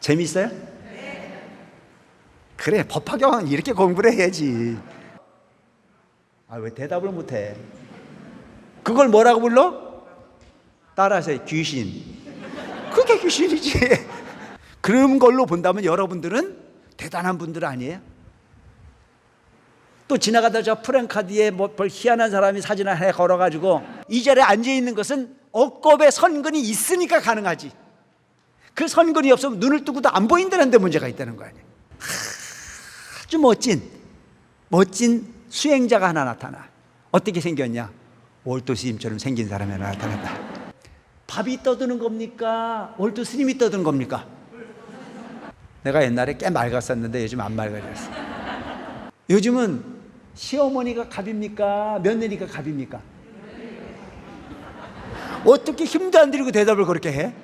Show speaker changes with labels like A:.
A: 재밌어요? 그래 법화경은 이렇게 공부를 해야지. 아 왜 대답을 못해? 그걸 뭐라고 불러? 따라서 귀신. 그게 귀신이지. 그런 걸로 본다면 여러분들은 대단한 분들 아니에요? 또 지나가다 저 프랭카드에 뭐별 희한한 사람이 사진 하나 걸어가지고 이 자리에 앉아 있는 것은 억겁의 선근이 있으니까 가능하지. 그 선근이 없으면 눈을 뜨고도 안 보인다는 데 문제가 있다는 거 아니에요. 아주 멋진 멋진 수행자가 하나 나타나. 어떻게 생겼냐? 월도 스님처럼 생긴 사람이 하나 나타났다. 밥이 떠드는 겁니까? 월도 스님이 떠드는 겁니까? 내가 옛날에 꽤 맑았었는데 요즘 안 맑아졌어. 요즘은 시어머니가 갑입니까? 며느리가 갑입니까? 어떻게 힘도 안 들이고 대답을 그렇게 해?